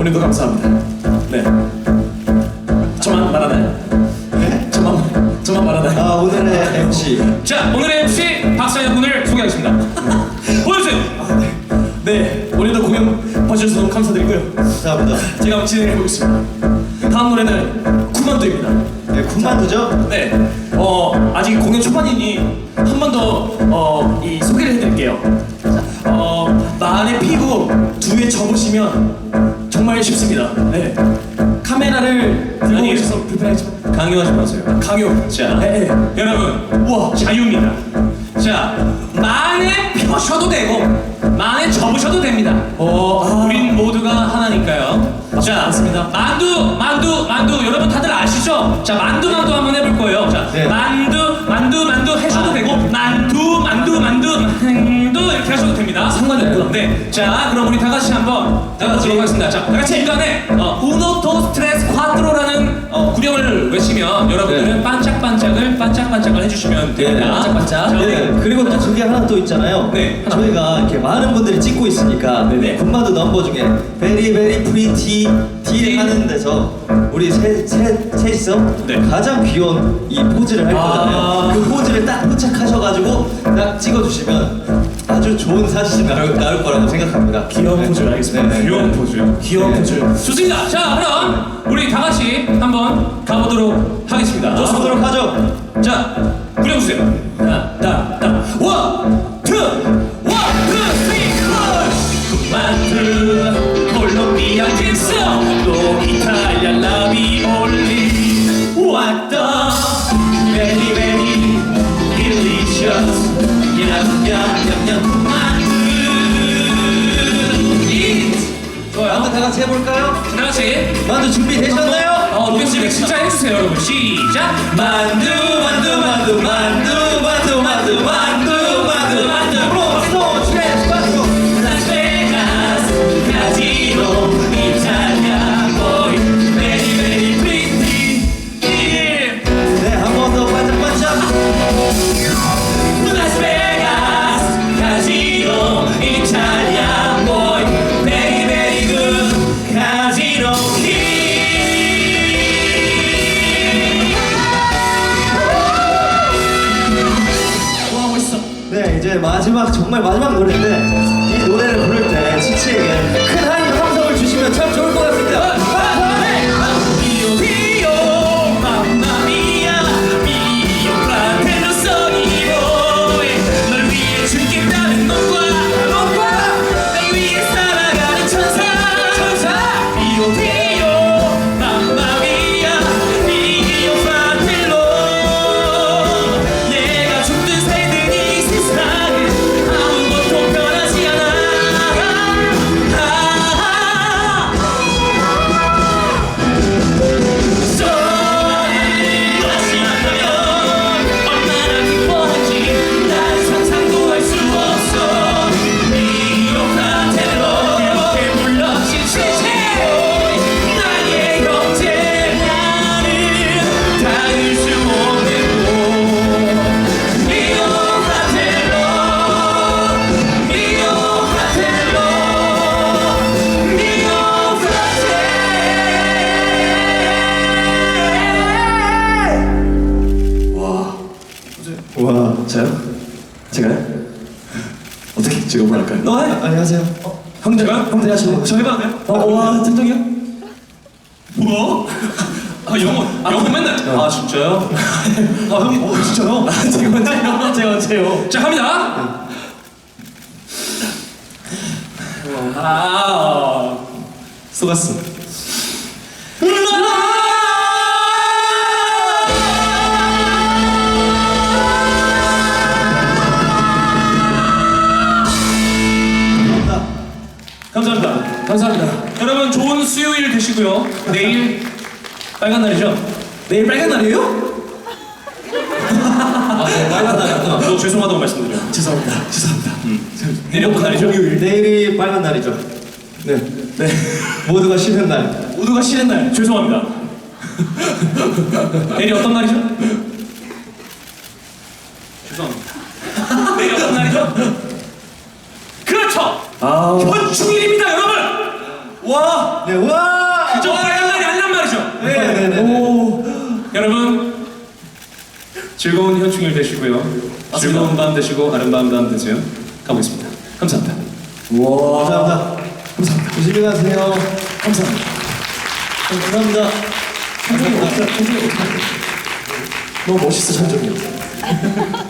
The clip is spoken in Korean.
오늘도 감사합니다. 네. 저만 말하나요? 네? 저만 저만 말하나요? 아 오늘의 MC 자 오늘의 MC 박상현 군을 소개하겠습니다. 보여주세요. 네. 오늘도 공연 봐주셔서 너무 감사드리고요. 감사합니다. 제가 진행해 보겠습니다. 다음 노래는 쿠만두입니다. 네, 군만두죠? 네. 어 아직 공연 초반이니 한 번 더 어 이 소개를 해드릴게요. 어 만에 피고 두에 접으시면 정말 쉽습니다. 네. 카메라를 들고 아니, 계셔서 불편하지만 강요하지 마세요. 강요. 자, 네, 네. 여러분, 우와. 자유입니다. 자, 만에 펴셔도 되고, 만에 접으셔도 됩니다. 어, 아. 우린 모두가 하나니까요. 자, 맞습니다. 만두, 만두, 만두. 여러분 다들 아시죠? 자, 만두, 만두 한번 해볼 거예요. 자, 네. 만두, 만두, 됩니다. 네. 자, 그럼 우리 다 같이 한번 해보도록 하겠습니다. 자, 다 같이 일단에 어, 스트레스 콰트로라는 어, 구령을 외치면 여러분들은 네. 반짝반짝을 반짝반짝을 해주시면 됩니다. 네, 반짝반짝. 자, 우리 네, 그리고 또 저기 하나 또 있잖아요. 네, 하나. 저희가 이렇게 많은 분들이 찍고 있으니까 네네. 군만두 넘버 중에 베리 베리 프리티 디 하는 데서 우리 세, 세, 셋이서 네. 가장 귀여운 이 포즈를 할 아. 거잖아요. 그 포즈를 딱 포착하셔가지고 딱 찍어주시면 아주 좋은 사진이 나올, 나올 거라고 생각합니다. 귀여운 포즈를 알겠습니다. 네, 네. 귀여운 포즈요. 귀여운 네. 포즈. 좋습니다. 자, 그럼 우리 다 같이 한번 가보도록 하겠습니다. 좋습니다. 하죠. 자, 그려주세요. 하나, 따, 따. 원, 투, 원, 투, 쓰리, 포. 만두, 같이 해볼까요? 다 같이. 만두 준비되셨나요? 어, 씨 진짜 해주세요, 여러분. 시작. 만두, 만두, 만두, 만두, 만두, 만두, 만두, 만두, 만두. 파스토 라스베가스, 카지노, 이탈리아, 보이, 베리, 베리, 프리티, 힐. 네, 한 번 더 반짝반짝 라스베가스, 카지노, 이탈리아, 이제 마지막 정말 마지막 노래인데 이 노래를 부를 때 치치에게 큰한 함성을 주시면 참 좋을 것 같습니다. 제가요? 어떻게 제가 뭘 할까요? 너 해. 안녕하세요. 형들 제가요? 형들 하실래요? 저 해봐도 돼요? 어, 와 찐정이요? 뭐? 아 영어 영어 맨날 아 진짜요? 아 형님 어 진짜요? 제가 언제요? 제가 언제요? 자 갑니다 아 속았어. 감사 되시고요 내일 빨간 날이죠? 내일 빨간 날이에요? 아 네 빨간 날이구나 저 죄송하다고 말씀드려요 죄송합니다. 죄송합니다. 내일 어떤 날이죠? 내일이 빨간 날이죠. 네, 네. 모두가 쉬는 날. 모두가 쉬는 날. 죄송합니다 내일이 어떤 날이죠? 죄송합니다 내일이 어떤 날이죠? 그렇죠 아. 현충일입니다 여러분 와! 네, 와! 그저 빨간 날이 아니란 말이죠. 네네네. 오! 여러분 즐거운 현충일 되시고요. 즐거운 밤 되시고 아름다운 밤 되세요. 가보겠습니다. 감사합니다. 와! 감사합니다. 감사합니다. 조심히 가세요. 감사합니다. 감사합니다. 어떻게, 찬종이 어떻게. 너무 멋있어, 찬종이.